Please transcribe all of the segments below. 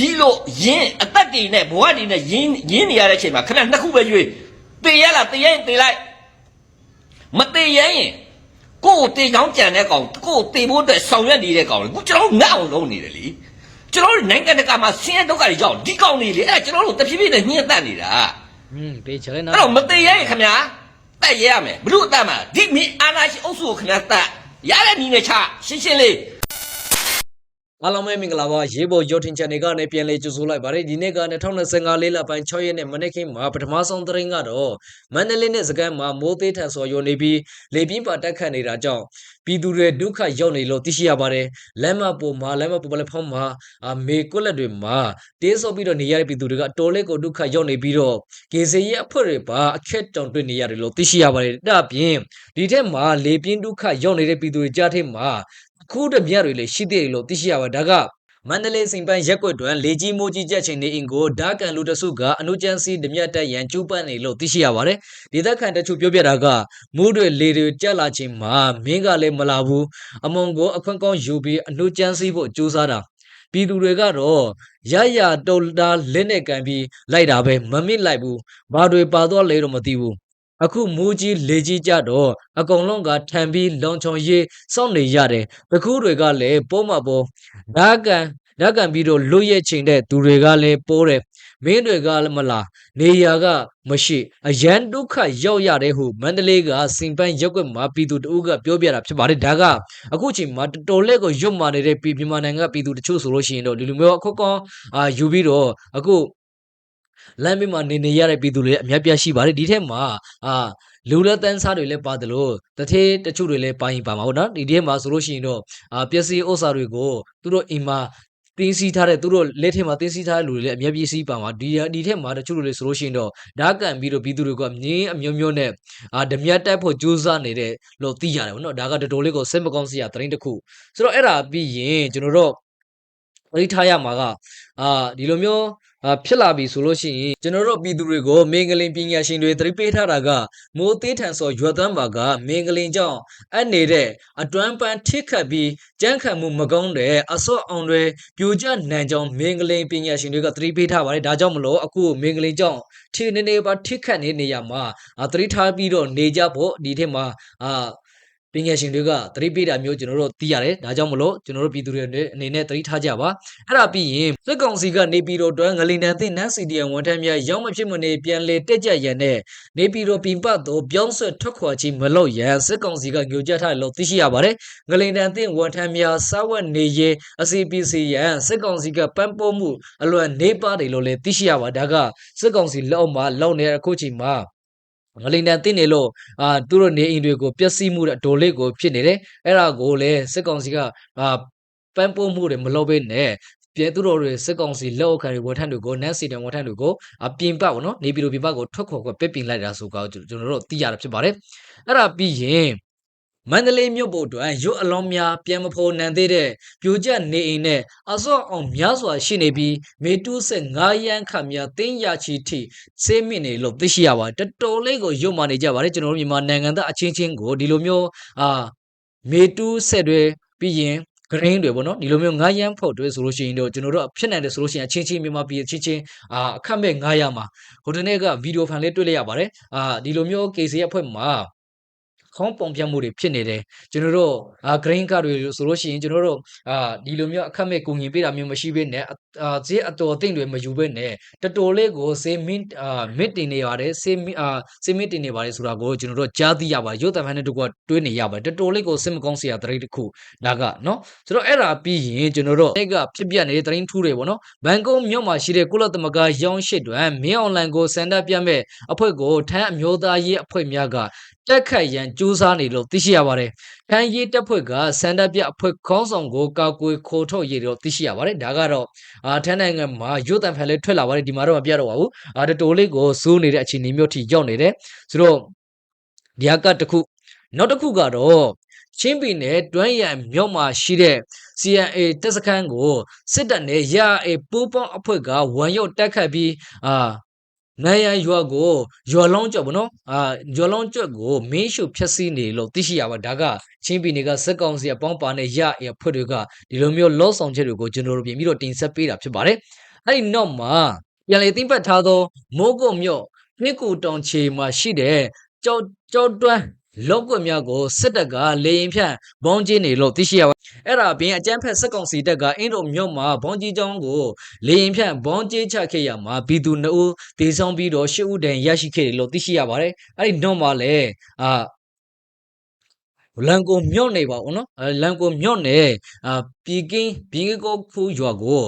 ဒီလိုရင်းအသက်တွေနဲ့ဘဝတွေနဲ့ရင်းရင်းနေရတဲ့အချိန်မှာခဏနှစ်ခုပဲရွေးတေရလားတေရရင်တေလိုက်မတေရရင်ကိုယ်တေချောင်းကြံတဲ့ကောင်ကိုယ်တေဖို့အတွက်ဆောင်ရွက်နေတဲ့ကောင်လေကိုကျွန်တော်ငတ်အောင်လုပ်နေတယ်လေကျွန်တော်တို့နိုင်ငံတကာမှာဆင်းရဲဒုက္ခတွေကြောင့်ဒီကောင်တွေလေအဲ့ဒါကျွန်တော်တို့တဖြည်းဖြည်းနဲ့ညှင်းတက်နေတာอืมတေချာလဲနော်အဲ့တော့မတေရရင်ခင်ဗျာတက်ရရမယ်ဘလို့အတက်မှာဒီမင်းအာနာရှိအုပ်စုကိုခင်ဗျာတက်ရတဲ့နီးနဲ့ချရှင်းရှင်းလေး အားလုံးပဲမင်္ဂလာပါရေပေါ်ရုပ်ထင် channel ကနေပြန်လဲကြိုဆိုလိုက်ပါတယ်ဒီနေ့က2025လေးလပိုင်း6ရက်နေ့မနေ့ကမှာပထမဆုံးသတင်းကတော့မန္တလေးနဲ့စကိုင်းမှာမိုးသေးထန်စွာရွာနေပြီးလေပြင်းပါတက်ခတ်နေတာကြောင့်ပြည်သူတွေဒုက္ခရောက်နေလို့သိရှိရပါတယ်လမ်းမပေါ်မှာလမ်းမပေါ်ပလက်ဖောင်းမှာအမေကွက်လက်တွေမှာတေးဆော့ပြီးတော့နေရတဲ့ပြည်သူတွေကတော်လေးကိုဒုက္ခရောက်နေပြီးတော့ကေစီရဲ့အဖွဲ့တွေပါအခက်တောင်တွေ့နေရတယ်လို့သိရှိရပါတယ်ဒါအပြင်ဒီထက်မှာလေပြင်းဒုက္ခရောက်နေတဲ့ပြည်သူတွေကြားထဲမှာ ခုတမြတ်တွေလည်းရှိသေးတယ်လို့သိရှိရပါတယ်ဒါကမန္တလေးစိန်ပန်းရက်ကွက်တွင်လေကြီးမိုးကြီးကြက်ချိန်နေအင်ကိုဓာကန်လူတစုကအနုကျန်းစီဓမြတ်တက်ရန်ကျူးပန်းနေလို့သိရှိရပါတယ်ဒေသခံတချို့ပြောပြတာကမိုးတွေလေတွေကြက်လာချိန်မှာမင်းကလည်းမလာဘူးအမုံကိုအခွင့်ကောင်းယူပြီးအနုကျန်းစီဖို့ကြိုးစားတာပြည်သူတွေကတော့ရရတုတ်တာလက်နဲ့ကန်ပြီးလိုက်တာပဲမမစ်လိုက်ဘူးဘာတွေပါတော့လဲတော့မသိဘူး အခုမူကြီးလေကြီးကြတော့အကုန်လုံးကထံပြီးလုံချုံရေးစောင့်နေရတယ်တကူတွေကလည်းပိုးမပေါ်ဓာကန်ဓာကန်ပြီးတော့လွတ်ရဲ့ချိန်တဲ့သူတွေကလည်းပိုးတယ်မင်းတွေကလည်းမလားနေရာကမရှိအရန်ဒုက္ခရောက်ရတယ်ဟုမန္တလေးကစင်ပန်းရက်ွက်မှာပြည်သူတအုပ်ကပြောပြတာဖြစ်ပါတယ်ဒါကအခုချိန်မှာတော်တော်လေးကိုရွတ်မာနေတဲ့ပြည်မြန်မာနိုင်ငံကပြည်သူတချို့ဆိုလို့ရှိရင်တော့လူလူမျိုးအခုကောင်အာယူပြီးတော့အခု လမ်းဘေးမှာနေနေရတဲ့ပြည်သူတွေအများပြားရှိပါတယ်ဒီထက်မှာအာလူလက်တန်းစားတွေလည်းပါတယ်လို့တထေးတချို့တွေလည်းပါရင်ပါမှာဟုတ်နော်ဒီထဲမှာဆိုလို့ရှိရင်တော့အာပျက်စီးဥစ္စာတွေကိုသူတို့အိမ်မှာတင်းစီထားတဲ့သူတို့လက်ထဲမှာတင်းစီထားတဲ့လူတွေလည်းအများပြည့်စည်ပါမှာဒီဒီထက်မှာတချို့တွေလည်းဆိုလို့ရှိရင်တော့ဓာတ်ကန်ပြီးတော့ပြည်သူတွေကမြင်းအမျိုးမျိုးနဲ့အာဓမြတ်တက်ဖို့ကြိုးစားနေတဲ့လို့သိရတယ်ဗောနော်ဒါကတော်တော်လေးကိုစိတ်မကောင်းစရာသတင်းတစ်ခုဆိုတော့အဲ့ဒါပြီးရင်ကျွန်တော်တို့ ပရိထားရမှာကအာဒီလိုမျိုးအာဖြစ်လာပြီဆိုလို့ရှိရင်ကျွန်တော်တို့ပြည်သူတွေကိုမင်္ဂလင်ပညာရှင်တွေသတိပေးထားတာကမိုးသေးထန်စောရွက်သွမ်းပါကမင်္ဂလင်ကြောင့်အနေတဲ့အတွမ်းပန်းထိခတ်ပြီးကြမ်းခံမှုမကောင်းတဲ့အစော့အောင်တွေပြိုကျနံကြောင့်မင်္ဂလင်ပညာရှင်တွေကသတိပေးထားပါတယ်ဒါကြောင့်မလို့အခုမင်္ဂလင်ကြောင့်ထိနေနေပါထိခတ်နေနေရမှာအာသတိထားပြီးတော့နေကြဖို့ဒီထက်မှာအာ ပညာရှင်တွေကသတိပေးတာမျိုးကျွန်တော်တို့သိရတယ်ဒါကြောင့်မလို့ကျွန်တော်တို့ပြည်သူတွေအနေနဲ့သတိထားကြပါအဲ့ဒါပြီးရင်စစ်ကောင်စီကနေပြည်တော်တွင်ငလင်တန်သိနန်းစီဒီယံဝန်ထမ်းများရောက်မဖြစ်မနေပြန်လေတက်ကြရန်နဲ့နေပြည်တော်ပြင်ပသို့ပြောင်းဆွဲထွက်ခွာခြင်းမလုပ်ရန်စစ်ကောင်စီကညွှန်ကြားထားတယ်လို့သိရှိရပါတယ်ငလင်တန်သိဝန်ထမ်းများစားဝတ်နေရေးအစီပစီရန်စစ်ကောင်စီကပန်းပိုးမှုအလွန်နေပါတယ်လို့လည်းသိရှိရပါဒါကစစ်ကောင်စီလက်အောက်မှာလောက်နေတဲ့အခုချိန်မှာ ငလိန်တန်သိနေလို့အာသူတို့နေအိမ်တွေကိုပျက်စီးမှုတဲ့ဒိုလေးကိုဖြစ်နေတယ်အဲ့ဒါကိုလည်းစစ်ကောင်စီကအာပန်းပိုးမှုတွေမလုပ်ဘဲနဲ့ပြည်သူတော်တွေစစ်ကောင်စီလက်အောက်ခံတွေဝန်ထမ်းတွေကိုနန်းစီတံဝန်ထမ်းတွေကိုအပြင်ပပေါ့နော်နေပြည်တော်ပြင်ပကိုထွက်ခေါ်ခွင့်ပစ်ပင်လိုက်တာဆိုကောကျွန်တော်တို့သိရတာဖြစ်ပါတယ်အဲ့ဒါပြီးရင် မန္တလေးမြို့ပေါ်တွင်ရုပ်အလောင်းများပြန်မဖော်နိုင်သေးတဲ့ပြိုကျနေအိမ်နဲ့အစော့အောင်များစွာရှိနေပြီးမေတုဆက်9ရန်ခများတင်းရချီထိစေးမြင့်နေလို့သိရှိရပါတယ်တော်တော်လေးကိုရုပ်မာနေကြပါတယ်ကျွန်တော်တို့မြန်မာနိုင်ငံသားအချင်းချင်းကိုဒီလိုမျိုးအာမေတုဆက်တွေပြီးရင် green တွေပေါ့နော်ဒီလိုမျိုးငါးရမ်းဖို့တွေဆိုလို့ရှိရင်တော့ကျွန်တော်တို့ဖြစ်နိုင်တယ်ဆိုလို့ရှိရင်အချင်းချင်းမြန်မာပြည်ချင်းချင်းအာအခက်မဲ့900မှာဟိုတနေ့ကဗီဒီယိုဖိုင်လေးတွေ့လိုက်ရပါတယ်အာဒီလိုမျိုး case ရဲ့အဖွဲ့မှာ ခေါင်းပုံပြတ်မှုတွေဖြစ်နေတယ်ကျွန်တော်တို့အာ green card တွေဆိုလို့ရှိရင်ကျွန်တော်တို့အာဒီလိုမျိုးအခက်မဲ့ကိုငင်ပေးတာမျိုးမရှိဘဲနဲ့အာဈေးအတော်အသင့်တွေမယူဘဲနဲ့တတော်လေးကိုဈေးမင်းအာမစ်တင်နေပါတယ်ဈေးမအာဈေးမစ်တင်နေပါတယ်ဆိုတာကိုကျွန်တော်တို့ကြားသိရပါတယ်ရုပ်သံဖန်တဲ့တကွတွေးနေရပါတယ်တတော်လေးကိုစစ်မကောင်းစရာတရိတ်တစ်ခုဒါကနော်ဆိုတော့အဲ့ဒါပြီးရင်ကျွန်တော်တို့အဲ့ကဖြစ်ပြနေတဲ့သတင်းထူးတွေပေါ့နော်ဘန်ကုန်းမြို့မှာရှိတဲ့ကုလသမဂ္ဂရောင်းရှစ်တွင်မင်းအွန်လိုင်းကိုစန္ဒပြမဲ့အဖွဲ့ကိုထမ်းအမျိုးသားရေးအဖွဲ့များကတက်ခတ်ရန်ကြိုးစားနေလို့သိရှိရပါတယ်။ထမ်းရေးတပ်ဖွဲ့ကစန္ဒပြအဖွဲ့ခေါင်းဆောင်ကိုကာကွယ်ခိုထုတ်ရလို့သိရှိရပါတယ်။ဒါကတော့အာထမ်းနိုင်ငံမှာရုတ်တံဖန်လေးထွက်လာပါတယ်ဒီမှာတော့မပြတော့ပါဘူး။အာတတိုလေးကိုစိုးနေတဲ့အခြေအနေမျိုးထိရောက်နေတယ်။ဆိုတော့ဒီဟာကတစ်ခုနောက်တစ်ခုကတော့ချင်းပြည်နယ်တွမ်းရံမြို့မှာရှိတဲ့ CNA တပ်စခန်းကိုစစ်တပ်နဲ့ရအေပူပေါင်းအဖွဲ့ကဝန်ရုပ်တက်ခတ်ပြီးအာ နိုင်ရန်ရွာကိုရွာလုံးကျော်ဗောနော်အာရွာလုံးကျော်ကိုမင်းရှုဖျက်ဆီးနေလို့သိရှိရပါဒါကချင်းပြည်နယ်ကစက်ကောင်စီအပေါင်းပါနဲ့ရအေအဖွဲ့တွေကဒီလိုမျိုးလောဆောင်ချက်တွေကိုကျွန်တော်တို့ပြင်ပြီးတော့တင်ဆက်ပေးတာဖြစ်ပါတယ်အဲ့ဒီနောက်မှာပြန်လေသိမ့်ပတ်ထားသောမိုးကုတ်မြို့မြစ်ကူတောင်ချေမှာရှိတဲ့ကြောက်ကြောက်တွန်း လောက်ကွက်များကိုစစ်တပ်ကလေရင်ဖြန့်ဘုံကျင်းနေလို့သိရှိရပါအဲ့ဒါအပြင်အကြမ်းဖက်စစ်ကောင်စီတပ်ကအင်းတို့မြို့မှာဘုံကြီးကျောင်းကိုလေရင်ဖြန့်ဘုံကျင်းချခဲ့ရမှာပြည်သူနှုတ်ဒေဆောင်ပြီးတော့ရှစ်ဦးတန်ရရှိခဲ့တယ်လို့သိရှိရပါတယ်အဲ့ဒီနောက်မှာလည်းအာ လန်ကိုမြော့နေပါဦးနော်အဲလန်ကိုမြော့နေအာပြည်ကင်းပြည်ကင်းကိုဖူးရွာကို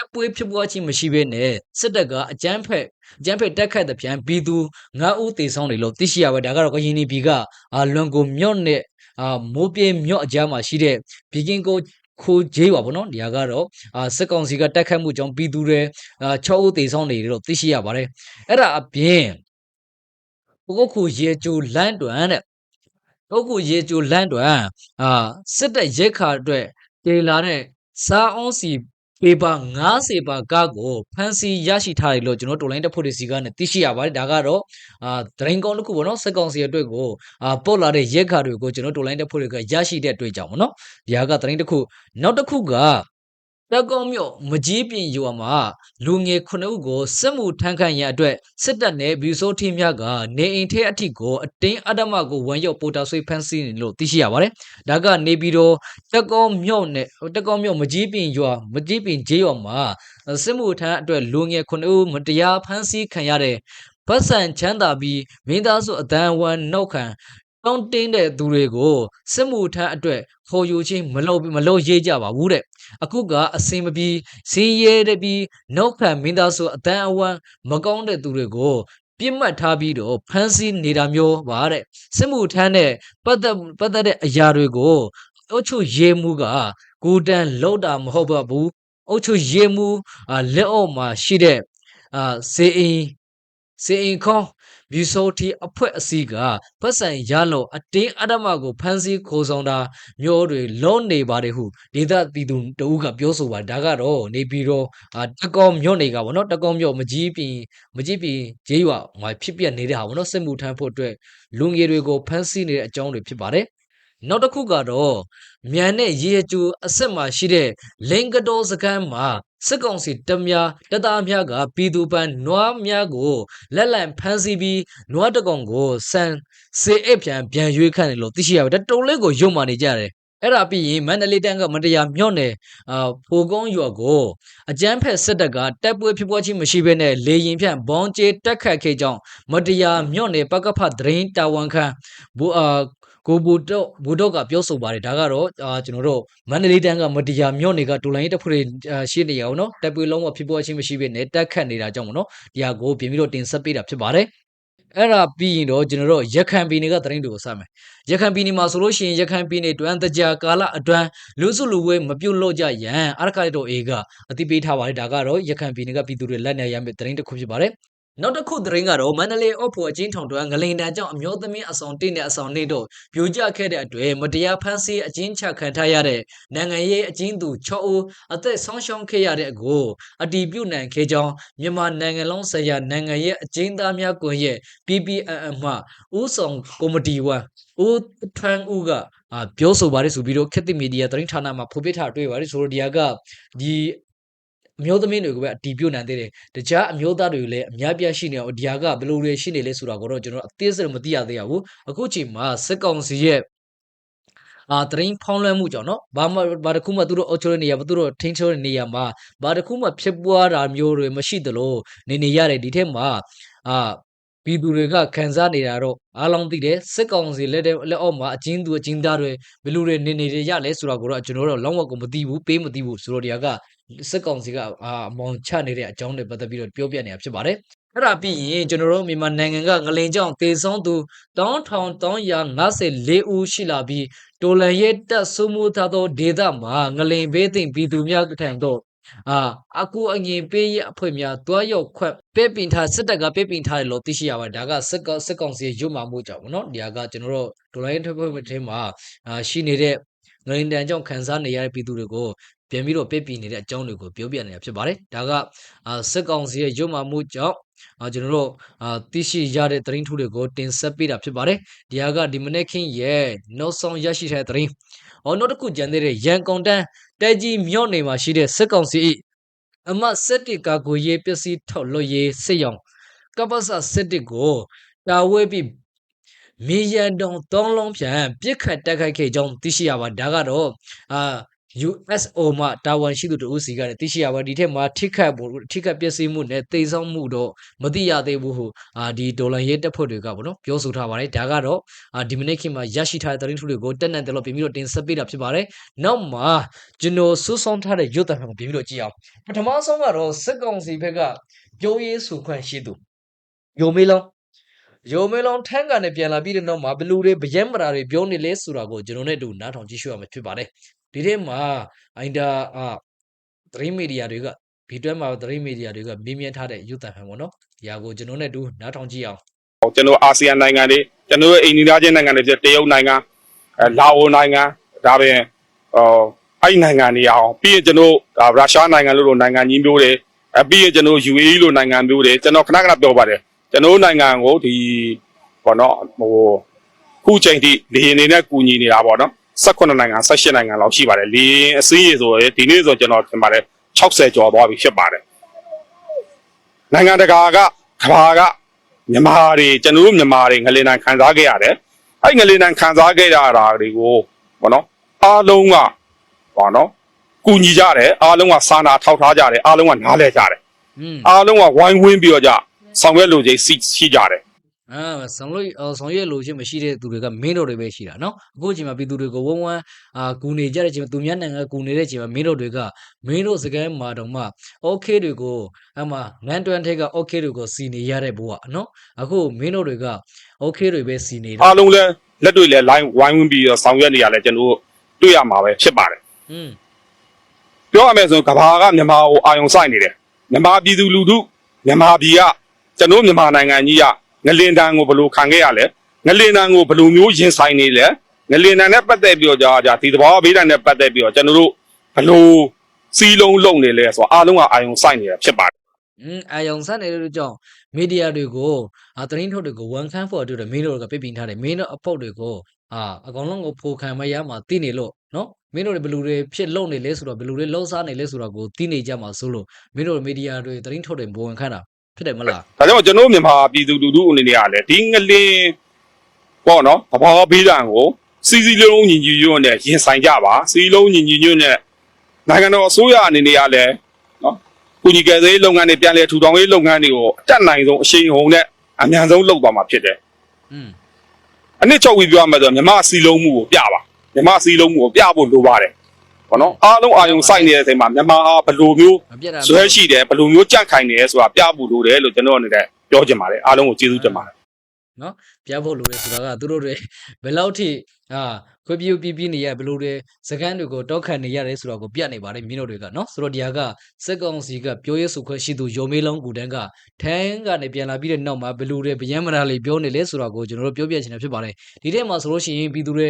အပွေးဖြစ်ပွားခြင်းမရှိဘဲနဲ့စစ်တပ်ကအကြမ်းဖက်အကြမ်းဖက်တက်ခတ်တဲ့ပြန်ပြည်သူငါးဦးတေဆောင်တယ်လို့သိရှိရပါတယ်ဒါကတော့ကရင်ပြည်ကအာလွန်ကိုမြော့နေအာမိုးပြေမြော့အကြားမှာရှိတဲ့ပြည်ကင်းကိုခိုးဂျေးပါဗောနော်ဒီဟာကတော့အာစစ်ကောင်စီကတက်ခတ်မှုကြောင့်ပြည်သူတွေအာ6ဦးတေဆောင်နေတယ်လို့သိရှိရပါတယ်အဲ့ဒါအပြင်ပုဂ္ဂခုရေကျူလန့်တွန်တဲ့ တော့ကိုရေကျိုလန့်တွန်အာစစ်တပ်ရက်ခါအတွက်တေလာတဲ့စားအုံးစီပေပါ90ပါကားကိုဖန်စီရရှိထားတယ်လို့ကျွန်တော်တော်လိုင်းတက်ဖို့ဒီစီကနေသိရှိရပါတယ်ဒါကတော့အာဒရင်ကောင်းတစ်ခုပေါ့နော်စက်ကောင်စီအတွက်ကိုအာပုတ်လာတဲ့ရက်ခါတွေကိုကျွန်တော်တော်လိုင်းတက်ဖို့တွေကရရှိတဲ့အတွက်ကြောင့်ပေါ့နော်ဒီဟာကဒရင်တစ်ခုနောက်တစ်ခုက တက်ကောင်းမြို့မကြီးပြင်ရွာမှာလူငယ်9ဦးကိုစစ်မှုထမ်းခံရအတွက်စစ်တပ်နဲ့ဘီဆိုထီများကနေအိမ်ထဲအထိကိုအတင်းအဓမ္မကိုဝန်ရောက်ပိုတာဆွေးဖမ်းဆီးနေလို့သိရှိရပါတယ်။ဒါကနေပြီးတော့တက်ကောင်းမြို့နဲ့တက်ကောင်းမြို့မကြီးပြင်ရွာမကြီးပြင်ဂျေးရွာမှာစစ်မှုထမ်းအတွက်လူငယ်9ဦးမတရားဖမ်းဆီးခံရတဲ့ဗတ်ဆန်ချမ်းသာပြီးမင်းသားစုအတန်းဝမ်းနောက်ခံတောင်းတင်းတဲ့သူတွေကိုစစ်မှုထမ်းအတွက်ခေါ်ယူခြင်းမလုပ်မလုပ်ရေးကြပါဘူးတဲ့ အခုကအစင်မပြီးစီးရဲတဲ့ပြီးနောက်ခံမင်းသားစုအတန်းအဝမ်းမကောင်းတဲ့သူတွေကိုပြစ်မှတ်ထားပြီးတော့ဖမ်းဆီးနေတာမျိုးပါတဲ့စစ်မှုထမ်းတဲ့ပတ်သက်ပတ်သက်တဲ့အရာတွေကိုအုတ်ချုပ်ရေးမှုကကိုတန်လောက်တာမဟုတ်ပါဘူးအုတ်ချုပ်ရေးမှုအာလက်အောက်မှာရှိတဲ့အာစေအင်းစေအင်းခေါ ဘီဆိုတီအဖွဲ့အစည်းကပတ်စံရလို့အတင်းအဓမ္မကိုဖမ်းဆီးခိုးဆောင်တာမျိုးတွေလုံးနေပါတယ်ဟုဒေသပြည်သူတဦးကပြောဆိုပါတယ်ဒါကတော့နေပြီးတော့အာတကောမြို့နေကဗောနော်တကောမြို့မကြီးပြင်မကြီးပြင်ဂျေးရွာမှာဖြစ်ပြနေတဲ့ဟာဗောနော်စစ်မှုထမ်းဖို့အတွက်လူငယ်တွေကိုဖမ်းဆီးနေတဲ့အကြောင်းတွေဖြစ်ပါတယ်နောက်တစ်ခုကတော့မြန်နဲ့ရေကျူအဆက်မှာရှိတဲ့လင်္ကတော်စကမ်းမှာ စစ်ကောင်စီတမတသားများကပြည်သူပန်းနွားများကိုလက်လံဖမ်းဆီးပြီးနွားတကောင်ကိုစံစေအပ်ပြန်ပြန်ရွေးခန့်တယ်လို့သိရှိရပါတယ်တုံးလေးကိုယုံမာနေကြတယ်အဲ့ဒါပြီးရင်မန္တလေးတန်းကမတရားမြော့နယ်အာဖိုကုန်းရွာကိုအကျန်းဖက်စစ်တပ်ကတပ်ပွဲဖြစ်ပွားခြင်းမရှိဘဲနဲ့လေရင်ဖြန့်ဘောင်းကျဲတက်ခတ်ခဲ့ကြောင်းမတရားမြော့နယ်ပကဖဒရင်တာဝန်ခံဘူအာ ကိုဘူတော့ဘူတော့ကပြောဆိုပါတယ်ဒါကတော့အာကျွန်တော်တို့မန္တလေးတန်းကမတရားမြော့နယ်ကတူလိုင်းတပ်ဖွဲ့တွေရှင်းနေရအောင်နော်တပ်ပွဲလုံးဝဖြစ်ပွားခြင်းမရှိဘဲနဲ့တက်ခတ်နေတာကြောင့်မနော်ဒီဟာကိုပြင်ပြီးတော့တင်ဆက်ပေးတာဖြစ်ပါတယ်အဲ့ဒါပြီးရင်တော့ကျွန်တော်တို့ရခိုင်ပြည်နယ်ကသတင်းတွေကိုစမယ်ရခိုင်ပြည်နယ်မှာဆိုလို့ရှိရင်ရခိုင်ပြည်နယ်တွင်တကြကာလအတွင်းလူစုလူဝဲမပြုတ်လို့ကြရန်အရခရတော်အေကအတိပေးထားပါတယ်ဒါကတော့ရခိုင်ပြည်နယ်ကပြည်သူတွေလက်နေရမယ့်သတင်းတစ်ခုဖြစ်ပါတယ် နောက်တစ်ခုသတင်းကတော့မန္တလေးအော့ဖို့အချင်းထောင်တွင်ငလိန်တန်ကြောင့်အမျိုးသမီးအဆောင်တိနဲ့အဆောင်နေတို့ပြိုကျခဲ့တဲ့အတွက်မတရားဖမ်းဆီးအကျဉ်းချခံထားရတဲ့နိုင်ငံရေးအကျဉ်းသူ6ဦးအသက်ဆုံးရှုံးခဲ့ရတဲ့အကိုအတီးပြုတ်နိုင်ခဲ့ကြောင်းမြန်မာနိုင်ငံလုံးဆိုင်ရာနိုင်ငံရေးအကျဉ်းသားများကွန်ရက် PPNM မှဦးဆောင်ကော်မတီဝန်ဦးထန်းဦးကအာပြောဆိုပါတယ်ဆိုပြီးတော့ခက်သစ်မီဒီယာသတင်းဌာနမှာဖော်ပြထားတွေ့ပါတယ်ဆိုတော့ဒီဟာကဒီ အမျိုးသမီးတွေကိုပဲအတီးပြုတ်နိုင်သေးတယ်တခြားအမျိုးသားတွေကိုလည်းအများပြားရှိနေအောင်ဒီဟာကဘယ်လိုတွေရှိနေလဲဆိုတာကိုတော့ကျွန်တော်အသေးစိတ်မသိရသေးရဘူးအခုချိန်မှာစစ်ကောင်စီရဲ့အာတရင်ဖောင်းလွှမ်းမှုကြောင့်နော်ဘာမှဘာတစ်ခုမှသူတို့အုပ်ချုပ်တဲ့နေရာဘာသူတို့ထိန်းချုပ်တဲ့နေရာမှာဘာတစ်ခုမှဖြစ်ပွားတာမျိုးတွေမရှိသလိုနေနေရတယ်ဒီထက်မှာအာပြည်သူတွေကခံစားနေတာတော့အားလုံးသိတယ်စစ်ကောင်စီလက်လက်အောက်မှာအချင်းသူအချင်းသားတွေဘယ်လိုတွေနေနေရလဲဆိုတာကိုတော့ကျွန်တော်တို့လောင်းဝက်ကိုမသိဘူးပေးမသိဘူးဆိုတော့ဒီက စစ်ကောင်စီကအာအမောင်ချနေတဲ့အကြောင်းတွေပတ်သက်ပြီးတော့ပြောပြနေတာဖြစ်ပါတယ်အဲ့ဒါပြီးရင်ကျွန်တော်တို့မြန်မာနိုင်ငံကငလင်ကြောင့်တေဆုံးသူ1354ဦးရှိလာပြီးတိုလန်ရဲ့တက်ဆုမှုထားသောဒေသမှာငလင်ဘေးသိင်ပြည်သူများထံသို့အာအကူအငင်ပေးရအဖွဲ့များတွားရောက်ခွက်ပဲ့ပင်ထားစစ်တပ်ကပဲ့ပင်ထားတယ်လို့သိရှိရပါတယ်ဒါကစစ်ကောင်စစ်ကောင်စီရွတ်မှမှုကြောင့်ပေါ့နော်ဒီဟာကကျွန်တော်တို့ဒေါ်လာရင်းထွက်ဖွဲ့ထဲမှာအာရှိနေတဲ့ငလင်တန်ကြောင့်ခံစားနေရတဲ့ပြည်သူတွေကို ပြန်ပြီးတော့ပြပြနေတဲ့အကြောင်းတွေကိုပြောပြနေတာဖြစ်ပါတယ်ဒါကအာစစ်ကောင်စီရဲ့ရွတ်မှမှုကြောင့်အာကျွန်တော်တို့အာသိရှိရတဲ့သတင်းထူးတွေကိုတင်ဆက်ပေးတာဖြစ်ပါတယ်ဒီဟာကဒီမနေ့ခင်းရဲ့နောက်ဆုံးရရှိတဲ့သတင်းဟောနောက်တစ်ခုကြံသေးတဲ့ရန်ကုန်တန်းတဲကြီးမြော့နေမှာရှိတဲ့စစ်ကောင်စီအမတ်စစ်တစ်ကာကိုရေးပစ္စည်းထုတ်လို့ရေးစစ်ရောင်ကပ္ပစစစ်တစ်ကိုတာဝဲပြီးမီယံတောင်တောင်းလုံးဖြန်ပြစ်ခတ်တက်ခိုက်ခဲ့ကြောင်းသိရှိရပါဒါကတော့အာ USO မှာတာဝန်ရှိသူတဦးစီကလည်းသိရှိရပါဒီထက်မှာထိခတ်ဖို့ထိခတ်ပျက်စီးမှုနဲ့တိတ်ဆောင်မှုတော့မသိရသေးဘူးဟုအာဒီဒေါ်လာရေးတက်ဖို့တွေကပေါ့နော်ပြောဆိုထားပါတယ်ဒါကတော့အာဒီမနေ့ခေတ်မှာရရှိထားတဲ့သတင်းထုတွေကိုတက်နက်တယ်လို့ပြင်ပြီးတော့တင်ဆက်ပေးတာဖြစ်ပါတယ်နောက်မှာကျွန်တော်ဆူဆောင်းထားတဲ့ရုပ်သံဖန်ကိုပြင်ပြီးတော့ကြည့်အောင်ပထမဆုံးကတော့စစ်ကောင်စီဘက်ကပြောရေးဆိုခွင့်ရှိသူယိုမေးလုံးယိုမေးလုံးထန်းကန်နဲ့ပြန်လာပြီးတဲ့နောက်မှာဘလူတွေဗယက်မရာတွေပြောနေလဲဆိုတာကိုကျွန်တော်နဲ့အတူနားထောင်ကြည့်ရှုရမှာဖြစ်ပါတယ် ဒီထဲမှာအိုင်ဒါအာသတင်းမီဒီယာတွေကဗီတွဲမှာသတင်းမီဒီယာတွေကမြင်မြင်ထားတဲ့ရုပ်သံဖန်ပေါ့နော်ဒီဟာကိုကျွန်တော်နဲ့အတူနားထောင်ကြည့်အောင်ကျွန်တော်အာဆီယံနိုင်ငံတွေကျွန်တော်ရဲ့အိန္ဒိယချင်းနိုင်ငံတွေဖြစ်တရုတ်နိုင်ငံအဲလာအိုနိုင်ငံဒါပြင်ဟောအဲ့ဒီနိုင်ငံတွေအောင်ပြီးရင်ကျွန်တော်ဒါရုရှားနိုင်ငံလို့လို့နိုင်ငံကြီးမျိုးတွေအဲပြီးရင်ကျွန်တော် UAE လို့နိုင်ငံမျိုးတွေကျွန်တော်ခဏခဏပြောပါတယ်ကျွန်တော်နိုင်ငံကိုဒီဘောနော်ဟိုခုချိန်ထိလေရင်နေနဲ့ကူညီနေတာပေါ့နော် 18နိုင်ငံ18နိုင်ငံလောက်ရှိပါတယ်လေရင်အစည်းအရေဆိုရင်ဒီနေ့ဆိုကျွန်တော်ထင်ပါတယ်60ကျော်သွားပြီဖြစ်ပါတယ်နိုင်ငံတကာကကဘာကမြန်မာတွေကျွန်တော်တို့မြန်မာတွေငလင်တန်ခံစားခဲ့ရတယ်။အဲ့ငလင်တန်ခံစားခဲ့ရတာတွေကိုဘောနော်အားလုံးကဘောနော်ကူညီကြတယ်အားလုံးကစာနာထောက်ထားကြတယ်အားလုံးကနားလဲကြတယ်อืมအားလုံးကဝိုင်းဝန်းပြီးတော့ကြဆောင်ရွက်လိုခြင်းရှိရှိကြတယ် အဲဆောင်လို့ဆောင်ရွက်လို့ချင်းမရှိတဲ့သူတွေကမင်းတို့တွေပဲရှိတာနော်အခုအချိန်မှာပြည်သူတွေကိုဝုံဝမ်းအာကူနေကြတဲ့အချိန်မှာသူများနိုင်ငံကူနေတဲ့အချိန်မှာမင်းတို့တွေကမင်းတို့စကဲမှာတော့မှ okay တွေကိုအမှငန်းတွန်းထက်က okay တွေကိုစီနေရတဲ့ဘဝနော်အခုမင်းတို့တွေက okay တွေပဲစီနေတာအားလုံးလဲလက်တွေလဲ line ဝိုင်းဝန်းပြီးတော့ဆောင်ရွက်နေရလဲကျွန်တော်တို့တွေ့ရမှာပဲဖြစ်ပါတယ်อืมပြောရမယ်ဆိုကဘာကမြန်မာကိုအာယုံစိုက်နေတယ်မြန်မာပြည်သူလူထုမြန်မာပြည်ကကျွန်တော်မြန်မာနိုင်ငံကြီးက ငလင်တန်ကိုဘယ်လိုခံခဲ့ရလဲငလင်တန်ကိုဘယ်လိုမျိုးရင်ဆိုင်နေလဲငလင်တန်နဲ့ပတ်သက်ပြီးတော့ကြာဒီသဘောဘေးတန်နဲ့ပတ်သက်ပြီးတော့ကျွန်တော်တို့ဘယ်လိုစီးလုံးလုံနေလဲဆိုတော့အားလုံးကအာယုံဆိုင်နေတာဖြစ်ပါတယ်อืมအာယုံဆက်နေတဲ့ကြောင့်မီဒီယာတွေကိုအသတင်းထုတ်တွေကို one can for တို့မင်းတို့ကပြပင်ထားတယ်မင်းတို့အဖုတ်တွေကိုအာအကောင်လုံးကိုဖိုခံမရမှာတည်နေလို့နော်မင်းတို့တွေဘလူတွေဖြစ်လုံနေလဲဆိုတော့ဘလူတွေလှုပ်ရှားနေလဲဆိုတော့ကိုတည်နေကြမှာစိုးလို့မင်းတို့မီဒီယာတွေသတင်းထုတ်တွေဘဝင်ခန့်တာ ဖြစ်တယ်မလားဒါကြောင့်ကျွန်တော်မြန်မာပြည်သူလူထုအနေနဲ့ကလည်းဒီငလင်ပေါ့နော်သဘောဘေးတန်ကိုစီစီလုံးညီညီညွတ်နဲ့ရင်ဆိုင်ကြပါစီလုံးညီညီညွတ်နဲ့နိုင်ငံတော်အစိုးရအနေနဲ့ကလည်းနော်ကုညီကယ်ဆယ်ရေးလုပ်ငန်းတွေပြန်လည်ထူထောင်ရေးလုပ်ငန်းတွေကိုအတက်နိုင်ဆုံးအရှိန်ဟုန်နဲ့အများဆုံးလုပ်သွားမှာဖြစ်တယ်อืมအနှစ်ချုပ်ပြီးပြောရမယ်ဆိုမြန်မာစီလုံးမှုကိုပြပါမြန်မာစီလုံးမှုကိုပြဖို့လိုပါတယ် ဘောနော်အားလုံးအာယုံစိုက်နေတဲ့အချိန်မှာမြန်မာဟာဘယ်လိုမျိုးမပြတ်တာဇွဲရှိတယ်ဘယ်လိုမျိုးကြန့်ခိုင်နေလဲဆိုတာပြဖို့လိုတယ်လို့ကျွန်တော်အနေနဲ့ပြောချင်ပါတယ်အားလုံးကိုကျေးဇူးတင်ပါတယ်နော်ပြဖို့လိုတယ်ဆိုတာကသူတို့တွေဘယ်လောက်ထိအာ ခွေပြူပြပြနေရဘလို့တွေစကန်းတွေကိုတောက်ခံနေရတယ်ဆိုတော့ကိုပြနေပါတယ်မင်းတို့တွေကနော်ဆိုတော့ဒီဟာကစက်ကောင်စီကပြောရဲဆိုခွဲရှိသူရုံမေးလုံးကူတန်းကထန်းကနေပြန်လာပြီးတဲ့နောက်မှာဘလို့တွေဗျမ်းမရာလေးပြောနေလဲဆိုတော့ကိုကျွန်တော်တို့ပြောပြချင်တာဖြစ်ပါတယ်ဒီထဲမှာဆိုလို့ရှိရင်ပြည်သူတွေ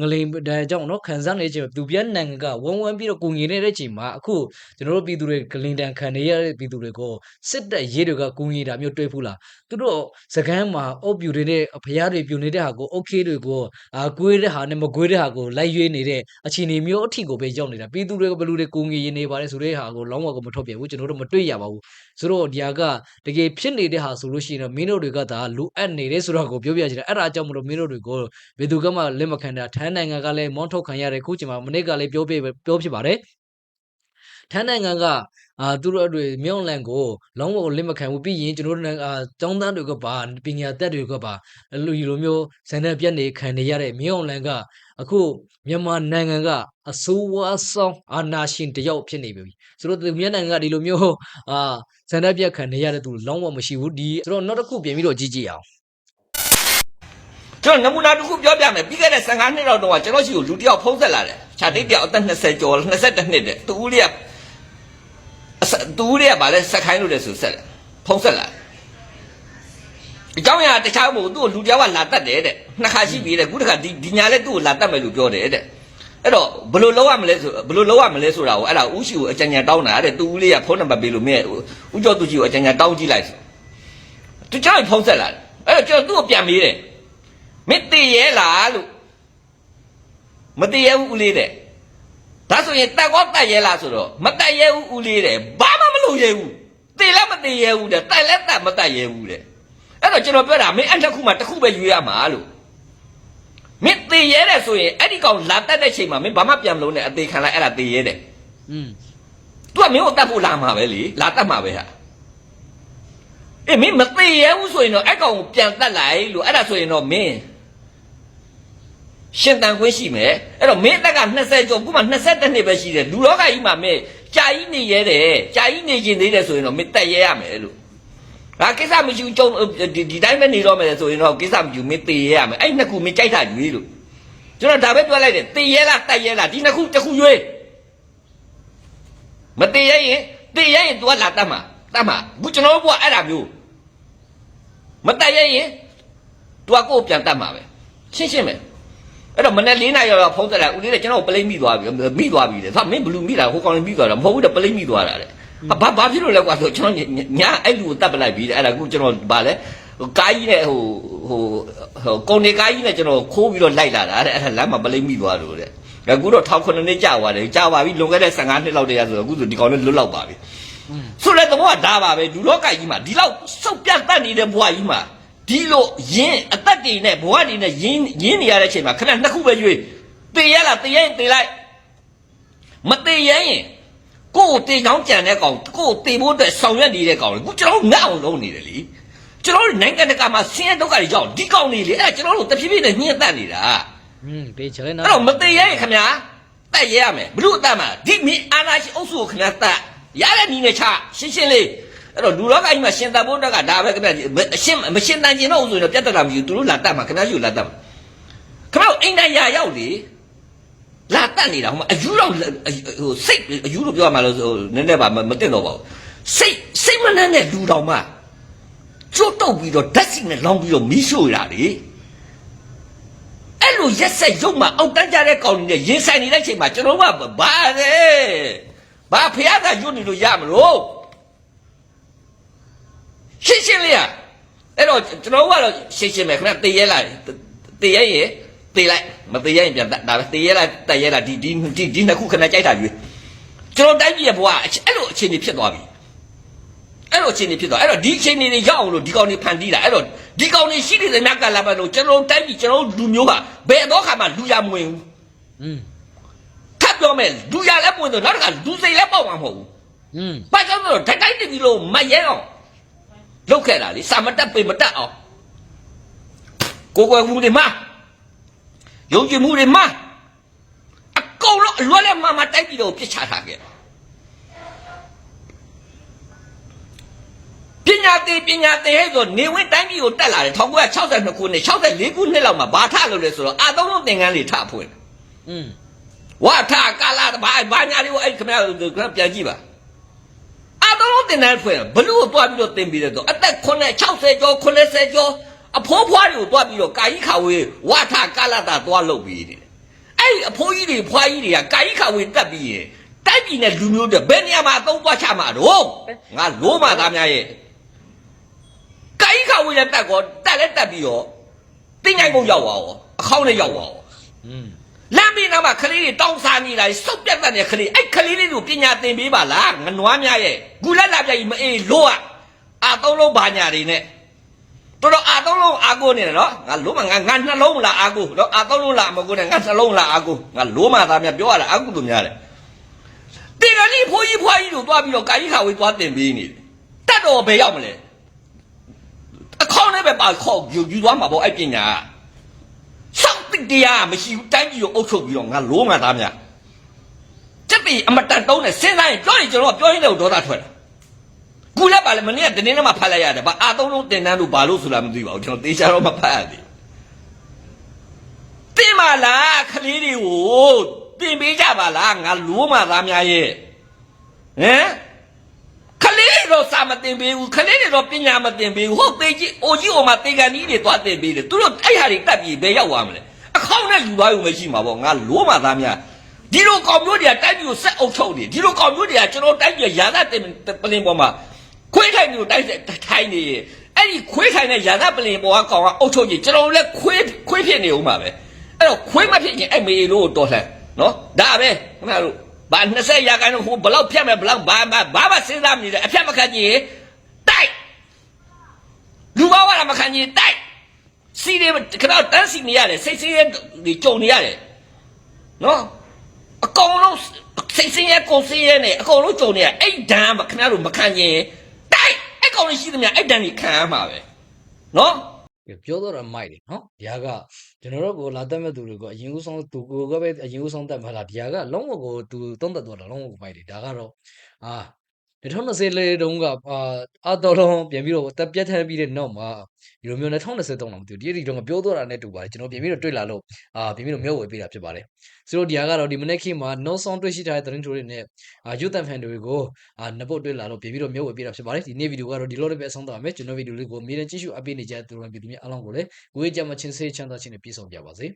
ငလိန်တဲကြောင့်နော်ခံစားနေခြင်းသူပြန်နိုင်ငံကဝန်းဝန်းပြီးတော့ကူငင်နေတဲ့ချိန်မှာအခုကျွန်တော်တို့ပြည်သူတွေဂလင်တန်ခံနေရတဲ့ပြည်သူတွေကိုစစ်တပ်ရဲတွေကကူငင်တာမျိုးတွေ့ဘူးလားသူတို့စကန်းမှာအုပ်ပြူတွေနဲ့ဖျားတွေပြူနေတဲ့ဟာကို okay တွေကိုအကွေးတဲ့ဟာနဲ့မကွေးတဲ့ဟာကိုလိုက်ရွေးနေတဲ့အခြေအနေမျိုးအထိကိုပဲရောက်နေတာပြည်သူတွေကဘယ်လူတွေကိုငေရင်နေပါတယ်ဆိုတဲ့ဟာကိုလောင်းဝကမထုတ်ပြဘူးကျွန်တော်တို့မတွေ့ရပါဘူးဆိုတော့ဒီဟာကတကယ်ဖြစ်နေတဲ့ဟာဆိုလို့ရှိရင်တော့မင်းတို့တွေကဒါလူအပ်နေတယ်ဆိုတော့ကိုပြောပြချင်တယ်အဲ့ဒါအကြောင်းမလို့မင်းတို့တွေကိုဘယ်သူကမှလက်မခံတာထန်းနိုင်ငံကလည်းမွန်ထုတ်ခံရတယ်ခုချိန်မှာမနေ့ကလည်းပြောပြပြောဖြစ်ပါတယ်ထန်းနိုင်ငံက အာသူတို့တွေမြောင်းလန်ကိုလုံးဝလက်မခံဘူးပြီးရင်ကျွန်တော်တို့နိုင်ငံအာကျောင်းသားတွေကပါပညာတတ်တွေကပါအဲ့လူလိုမျိုးဇန်နပြတ်နေခံနေရတဲ့မြောင်းလန်ကအခုမြန်မာနိုင်ငံကအဆိုးဝါးဆုံးအာနာရှင်တယောက်ဖြစ်နေပြီဆိုတော့သူမြန်မာနိုင်ငံကဒီလိုမျိုးအာဇန်နပြတ်ခံနေရတဲ့သူလုံးဝမရှိဘူးဒီဆိုတော့နောက်တစ်ခုပြင်ပြီးတော့ကြည့်ကြည့်အောင်ကျွန်တော်နမူနာတစ်ခုပြောပြမယ်ပြီးခဲ့တဲ့15နှစ်လောက်တော့ကျွန်တော်ရှိကိုလူတစ်ယောက်ဖုံးဆက်လာတယ်ခြာတိတ်တယောက်အသက်20ကျော်22နှစ်တဲ့တူဦးလေးက အစတူဦးလေးကဗာလဲဆက်ခိုင်းလို့လဲဆိုဆက်တယ်ဖုံးဆက်လာတယ်အကြောင်းအရာတခြားမဟုတ်ဘူးသူ့ကိုလူတစ်ယောက်ကလာတတ်တယ်တဲ့နှစ်ခါရှိပြီတဲ့ခုတစ်ခါဒီဒီညာလဲသူ့ကိုလာတတ်မယ်လို့ပြောတယ်တဲ့အဲ့တော့ဘယ်လိုလုပ်ရမလဲဆိုဘယ်လိုလုပ်ရမလဲဆိုတာကိုအဲ့ဒါဥရှိကိုအကြံဉာဏ်တောင်းတာတဲ့တူဦးလေးကဖုန်းနံပါတ်ပေးလို့မင်းဥကျော်သူကြီးကိုအကြံဉာဏ်တောင်းကြည့်လိုက်ဆိုသူကြောက်ဖုံးဆက်လာတယ်အဲ့တော့ကျွန်တော်သူ့ကိုပြန်မေးတယ်မတည်ရဲလားလို့မတည်ရဘူးဦးလေးတဲ့ ဒါဆိုရင်တက်ကောတက်ရဲလားဆိုတော့မတက်ရဲဘူးဦးလေးတဲ့ဘာမှမလုပ်ရဲဘူးတေလည်းမတေရဲဘူးတဲ့တက်လည်းတက်မတက်ရဲဘူးတဲ့အဲ့တော့ကျွန်တော်ပြောတာမင်းအဲ့တစ်ခုမှတစ်ခုပဲရွေးရမှာလို့မင်းတေရဲတဲ့ဆိုရင်အဲ့ဒီကောင်လာတက်တဲ့ချိန်မှာမင်းဘာမှပြန်မလုပ်နဲ့အသေးခံလိုက်အဲ့ဒါတေရဲတဲ့อืมသူကမင်းကိုတတ်ဖို့လာမှာပဲလေလာတတ်မှာပဲဟာအေးမင်းမသေးရဘူးဆိုရင်တော့အဲ့ကောင်ကိုပြန်တတ်လိုက်လို့အဲ့ဒါဆိုရင်တော့မင်း ရှင်တန်ခွင့်ရှိမယ်အဲ့တော့မင်းအသက်က20ကျော်ခုမှ22နှစ်ပဲရှိတယ်လူလောကကြီးမှာမင်းကြာကြီးနေရဲတယ်ကြာကြီးနေကျင်သေးတယ်ဆိုရင်တော့မင်းတက်ရဲရမယ်လို့ဟာကိစ္စမရှိဘူးကျုံဒီဒီတိုင်းပဲနေတော့မယ်ဆိုရင်တော့ကိစ္စမရှိဘူးမင်းသေရဲရမယ်အဲ့နှစ်ခုမင်းကြိုက်တာရွေးလို့ကျွန်တော်ဒါပဲပြောလိုက်တယ်သေရဲလားတက်ရဲလားဒီနှစ်ခုတစ်ခုရွေးမတည်ရရင်တည်ရရင် तू ကလာတတ်မှာတတ်မှာဘူးကျွန်တော်တို့ကအဲ့ဒါမျိုးမတည်ရရင် तू ကကိုယ်ပြန်တတ်မှာပဲရှင်းရှင်းပဲ အဲ့တော့မနေ့၄နာရီတော့ဖုန်းတက်လာဦးလေးကကျွန်တော်ပလိမ့်မိသွားပြီမိသွားပြီလေဟာမင်းဘလူးမိတာဟိုကောင်လေးမိသွားတာမဟုတ်ဘူးတဲ့ပလိမ့်မိသွားတာတဲ့ဘာဘာဖြစ်လို့လဲကွာဆိုကျွန်တော်ညာအဲ့လူကိုတတ်ပလိုက်ပြီတဲ့အဲ့ဒါကူကျွန်တော်ဗာလဲဟိုကားကြီးနဲ့ဟိုဟိုဟိုကုန်နေကားကြီးနဲ့ကျွန်တော်ခိုးပြီးတော့လိုက်လာတာတဲ့အဲ့ဒါလမ်းမှာပလိမ့်မိသွားလို့တဲ့အခုတော့ထောင်ခုနှစ်နှစ်ကြာသွားတယ်ကြာပါပြီလွန်ခဲ့တဲ့15နှစ်လောက်တည်းရဆိုတော့အခုဆိုဒီကောင်လေးလွတ်လောက်ပါပြီဆိုတဲ့သဘောကဒါပါပဲလူလောကကြီးမှာဒီလောက်စုပ်ပြတ်တတ်နေတဲ့ဘဝကြီးမှာ ဒီလိုယင်းအသက်တွေနဲ့ဘဝတွေနဲ့ယင်းယင်းနေရတဲ့အချိန်မှာခဏနှစ်ခုပဲရွေးတေရလားတေရရင်တေလိုက်မတေရရင်ကိုယ်တေချောင်းကြံတဲ့ကောင်ကိုယ်တေဖို့အတွက်ဆောင်ရွက်နေတဲ့ကောင်လေကိုကျွန်တော်ငတ်အောင်လုပ်နေတယ်လေကျွန်တော်တို့နိုင်ငံတကာမှာဆင်းရဲဒုက္ခတွေကြောင့်ဒီကောင်တွေလေအဲ့ဒါကျွန်တော်တို့တဖြည်းဖြည်းနဲ့ညှင်းတက်နေတာอืมတေချာလဲနော်အဲ့တော့မသေးရရင်ခင်ဗျာတက်ရရမယ်ဘလို့အတတ်မှာဒီမင်းအာနာရှင်အုပ်စုကိုခင်ဗျာတက်ရတဲ့နီးနဲ့ချရှင်းရှင်းလေး အဲ့တော့လူလောကကြီးမှာရှင်တတ်ဖို့တက်ကဒါပဲခင်ဗျာအရှင်းမရှင်းတန်ကျင်တော့ဆိုရင်တော့ပြတ်တက်တာမရှိဘူးသူတို့လာတက်မှာခင်ဗျာရှိကိုလာတက်မှာခင်ဗျာအိမ်တိုင်းရာရောက်လေလာတက်နေတာဟိုမှာအယူတော့ဟိုစိတ်အယူလို့ပြောရမှာလို့ဟိုနည်းနည်းပါမတင်တော့ပါဘူးစိတ်စိတ်မနှမ်းတဲ့လူတော်မှကျွတ်တုတ်ပြီးတော့ဓာတ်စီနဲ့လောင်းပြီးတော့မီးရှို့ရတာလေအဲ့လိုရက်ဆက်ရုပ်မှာအောက်တန်းကြတဲ့ကောင်တွေနဲ့ရင်ဆိုင်နေတဲ့ချိန်မှာကျွန်တော်ကဘာလဲဘာဖះကညွတ်နေလို့ရမလို့ ရှင်းရှင်းလေးอ่ะအဲ့တော့ကျွန်တော်ကတော့ရှင်းရှင်းပဲခဏတည်ရဲလိုက်တည်ရဲရင်တည်လိုက်မတည်ရဲရင်ပြန်ဒါပဲတည်ရဲလိုက်တည်ရဲလိုက်ဒီဒီဒီဒီနှစ်ခုခဏကြိုက်တာကြီးကျွန်တော်တိုင်းပြည်ရဲ့ဘဝအဲ့လိုအခြေအနေဖြစ်သွားပြီအဲ့လိုအခြေအနေဖြစ်သွားအဲ့တော့ဒီအခြေအနေတွေရောက်အောင်လို့ဒီကောင်တွေဖန်တီးတာအဲ့တော့ဒီကောင်တွေရှိနေတဲ့မြတ်ကလာပါလို့ကျွန်တော်တိုင်းပြည်ကျွန်တော်လူမျိုးကဘယ်တော့ခါမှလူရမဝင်ဘူး อืม ထပ်ပြောမယ်လူရလည်းပွင့်တော့နောက်တစ်ခါလူစိတ်လည်းပေါက်မှာမဟုတ်ဘူး อืม ။ဘာကြောင့်လဲဆိုတော့ဓာတ်တိုင်းတပြီလို့မရဲအောင် လုတ်ခဲ့တာလေစာမတက်ပေမတက်အောင်ကိုယ်ကွယ်မှုတွေမှာယုံကြည်မှုတွေမှာအကုန်လုံးအလွတ်လည်းမမတိုက်ပြီးတော့ပြစ်ချထားခဲ့ပညာသေးပညာသေးဟဲ့ဆိုနေဝင်တိုင်းပြည်ကိုတက်လာတယ်1962ခုနှစ်64ခုနှစ်လောက်မှာဘာထလို့လဲဆိုတော့အာသုံးလုံးသင်္ကန်းလေးထဖွင့်อืมဝါထကာလာဘာဘာညာလေးကိုအဲ့ခင်ဗျားတို့ခင်ဗျားပြန်ကြည့်ပါ အတော်တင်တယ်ဖွင့်ဘလူးကိုတွားပြီးတော့တင်ပြီးတော့အသက်9 60ကျော်90ကျော်အဖိုးဖွားတွေကိုတွားပြီးတော့ကာကြီးခါဝေးဝါထကာလာတာတွားလုပ်ပြီးတယ်အဲ့ဒီအဖိုးကြီးတွေဖွားကြီးတွေကကာကြီးခါဝေးတက်ပြီးရင်တိုက်ပြည်နဲ့လူမျိုးတွေဘယ်နေရာမှာအသုံးသွားချမှာတော့ငါလို့မှသားများရဲ့ကာကြီးခါဝေးနဲ့တက်ကောတက်လဲတက်ပြီးတော့တင်းငိုင်ကုန်ရောက်သွားရောအခေါင်းနဲ့ရောက်သွားရောอืม လမ်းမင်းနားမှာကလေးတွေတောင်းစားနေတာစုပ်ပြတ်တဲ့ကလေးအဲ့ကလေးလေးကိုပညာသင်ပေးပါလားငနွားများရဲ့ဂူလက်လာပြကြီးမအေးလို့อ่ะအာသုံးလုံးဘာညာတွေနဲ့တော်တော်အာသုံးလုံးအာကိုနေတယ်နော်ငါလို့မငါငါနှလုံးလားအာကိုနော်အာသုံးလုံးလားမကိုနဲ့ငါနှလုံးလားအာကိုငါလို့မသားများပြောရတာအာကိုတို့များတယ်တေရလေးဖိုးကြီးဖွားကြီးတို့သွားပြီးတော့ကာကြီးခါဝေးသွားတင်ပေးနေတယ်တက်တော်ဘယ်ရောက်မလဲအခေါင်းနဲ့ပဲပါခေါ်ယူယူသွားမှာပေါ့အဲ့ပညာက စောင့်တိတရားမရှိဘူးတိုင်းပြည်ကိုအုပ်ချုပ်ပြီးတော့ငါလိုးငါသားများစက်ပြီးအမတန်တုံးနဲ့စဉ်းစားရင်ပြောရင်ကျွန်တော်ကပြောရင်းလည်းဒေါသထွက်တာခုလည်းပါလေမနေ့ကတနေ့နဲ့မှဖတ်လိုက်ရတယ်ဗာအာသုံးလုံးတင်တန်းလို့ဘာလို့ဆိုတာမသိပါဘူးကျွန်တော်တေချာတော့မဖတ်ရသေးဘူးတင်ပါလားခလေးတွေကိုတင်ပေးကြပါလားငါလိုးငါသားများရဲ့ဟမ် ခလေးတွေတော့စာမတင်ပေးဘူးခလေးတွေတော့ပညာမတင်ပေးဘူးဟုတ်သေးကြီးအိုကြီးအိုမှာတေကန်ကြီးတွေသွားတင်ပေးတယ်သူတို့အဲ့ဟာတွေတက်ပြီးဘယ်ရောက်သွားမလဲအခေါင်းနဲ့ယူသွားရုံမရှိမှာပေါ့ငါလိုးမှသားများဒီလိုကောင်မျိုးတွေကတိုက်ပြီးကိုဆက်အုပ်ချုပ်နေဒီလိုကောင်မျိုးတွေကကျွန်တော်တိုက်ပြီးရာသတင်ပလင်ပေါ်မှာခွေးထိုင်မျိုးတိုက်ထိုင်နေအဲ့ဒီခွေးထိုင်တဲ့ရာသပလင်ပေါ်ကကောင်ကအုပ်ချုပ်ကြီးကျွန်တော်လည်းခွေးခွေးဖြစ်နေဦးမှာပဲအဲ့တော့ခွေးမဖြစ်ရင်အဲ့မေလို့တော်လှန်နော်ဒါပဲခင်ဗျားတို့ ဘာ20ရာခိုင်နှုန်းဟိုဘလောက်ဖြတ်မယ်ဘလောက်ဘာဘာဘာမှစဉ်းစားမနေတဲ့အဖြတ်မခံကြည့်တိုက်လူဘာဝလာမခံကြည့်တိုက်စီးတယ်ခဏတန်းစီနေရတယ်စိတ်စီးရဲဒီကြုံနေရတယ်နော်အကောင်လုံးစိတ်စီးရဲကိုယ်စီးရဲနဲ့အကောင်လုံးကြုံနေရအဲ့ဒဏ်မခင်ဗျားတို့မခံကြည့်တိုက်အဲ့ကောင်လေးရှိသမျှအဲ့ဒဏ်ကြီးခံရမှာပဲနော်ပြောတော့တာမိုက်တယ်နော်ဒီဟာက ကျွန်တော်တို့ကိုလာတက်မဲ့သူတွေကအရင်ဦးဆုံးသူကိုကပဲအရင်ဦးဆုံးတက်မှာလားဒီဟာကလုံးဝကိုသူသုံးသက်တော့တာလုံးဝကိုမိုက်တယ်ဒါကတော့အာ 2020လေးတုန်းကအာအတော်လုံးပြန်ပြီးတော့တက်ပြတ်ထမ်းပြီးတဲ့နောက်မှာဒီလိုမျိုး2023တော့မသိဘူးဒီဒီတုန်းကပြောတော့တာနဲ့တူပါတယ်ကျွန်တော်ပြန်ပြီးတော့တွေ့လာလို့အာပြန်ပြီးတော့မျှဝေပေးတာဖြစ်ပါတယ်ဆိုတော့ဒီဟာကတော့ဒီမနေ့ခေတ်မှာ no song တွေ့ရှိထားတဲ့သတင်းချိုးတွေနဲ့အာ youth and fan တွေကိုအာနှစ်ပုတ်တွေ့လာလို့ပြန်ပြီးတော့မျှဝေပေးတာဖြစ်ပါတယ်ဒီနေ့ဗီဒီယိုကတော့ဒီလိုလေးပဲအဆုံးသတ်ပါမယ်ကျွန်တော်ဗီဒီယိုလေးကိုအမြဲတမ်းကြည့်ရှုအပ်ပေးနေကြတဲ့သူတို့ပြည်သူများအားလုံးကိုလည်းကိုယ်ကြမှာချင်းစေးချမ်းသာခြင်းနဲ့ပြည့်စုံကြပါစေ